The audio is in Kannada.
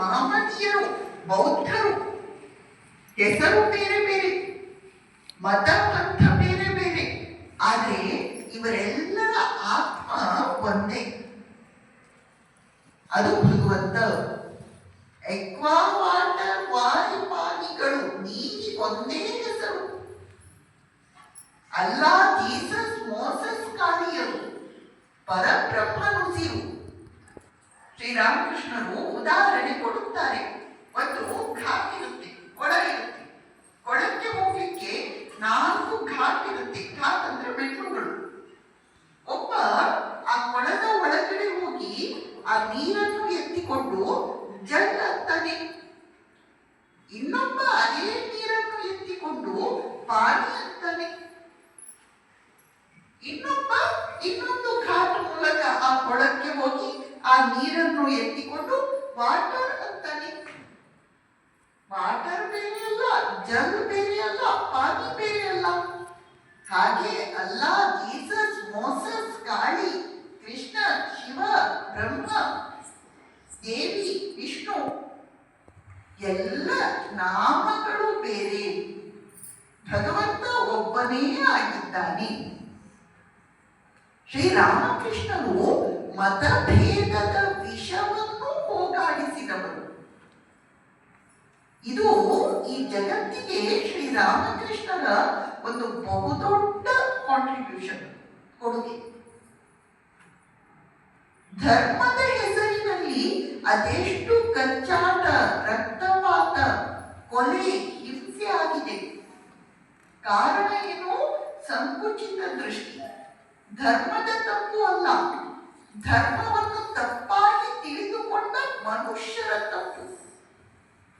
ಮಹಮ್ಮದೀಯರು ಬೌದ್ಧರು, ಹೆಸರು ಬೇರೆ ಬೇರೆ ಮತ ಪಂಥ ಬೇರೆ ಬೇರೆ. ಆದರೆ ಇವರೆಲ್ಲರ ಆತ್ಮ ಒಂದೇ. ಅದು ಭಗವಂತ. ಎಕ್ವಾ ವಾಟರ್ ವಾಯುಪಾನಿಗಳು ನೀರಿ ಒಂದೇ ಹೆಸರು. ಅಲ್ಲ, ಜೀಸಸ್, ಮೋಸಸ್ ಕಾಳಿಯರು ಪರಬ್ರಹ್ಮನು ಸಿರು ಶ್ರೀರಾಮಕೃಷ್ಣರು ಉದಾಹರಣೆ ಕೊಡುತ್ತಾರೆ ಒಂದು ಘಾಟ್ ಇರುತ್ತೆ ಕೊಳಕ್ಕೆ ಹೋಗ್ಲಿಕ್ಕೆ ನಾಲ್ಕು ಘಾಟ್ ಇರುತ್ತೆ. ಘಾಟ್ ಅಂದ್ರೆ ಒಬ್ಬ ಆ ಕೊಳದ ಒಳಗಡೆ ಹೋಗಿ ಆ ನೀರನ್ನು ಎತ್ತಿಕೊಂಡು ಜಲ್ ಅಂತಾನೆ ಇನ್ನೊಬ್ಬ ಅದೇ ನೀರನ್ನು ಎತ್ತಿಕೊಂಡು ಪಾನಿ ಅಂತಾನೆ ಇನ್ನೊಬ್ಬ ಇನ್ನೊಂದು ಘಾಟ್ ಮೂಲಕ ಆ ಕೊಳಕ್ಕೆ ಹೋಗಿ ಆ ನೀರನ್ನು ಎತ್ತಿಕೊಂಡು ವಾಟರ್ ಅಂತಾನೆ ವಾಟರ್ ಬೇರೆ ಜಲ್ ಬೇರೆ ಅಲ್ಲ, ಪಾನಿ ಬೇರೆ ಅಲ್ಲ. ಹಾಗೆ ಅಲ್ಲ, ಜೀಸಸ್, ಮೋಸಸ್ ಕಾಳಿ ಕೃಷ್ಣ, ಶಿವ, ಬ್ರಹ್ಮ, ದೇವಿ, ವಿಷ್ಣು, ಎಲ್ಲ ನಾಮಗಳು ಬೇರೆ. ಭಗವಂತ ಒಬ್ಬನೇ ಆಗಿದ್ದಾನೆ. ಶ್ರೀರಾಮಕೃಷ್ಣರು ಮತಭೇದದ ವಿಷವನ್ನು ಹೋಗಾಡಿಸಿದವರು ಜಗತ್ತಿಗೆ ಶ್ರೀರಾಮಕೃಷ್ಣರ ಒಂದು ಬಹುದೊಡ್ಡ ಕಾಂಟ್ರಿಬ್ಯೂಷನ್ ಕೊಡುಗೆ. ಧರ್ಮದ ಹೆಸರಿನಲ್ಲಿ ಅದೆಷ್ಟು ಕಚ್ಚಾಟ ರಕ್ತಪಾತ, ಕೊಲೆ, ಹಿಂಸೆ ಆಗಿದೆ. ಕಾರಣ ಏನು? ಸಂಕುಚಿತ ದೃಷ್ಟಿ. ಧರ್ಮದ ತಪ್ಪು ಅಲ್ಲ. ಧರ್ಮವನ್ನು ತಪ್ಪಾಗಿ ತಿಳಿದುಕೊಂಡ ಮನುಷ್ಯರ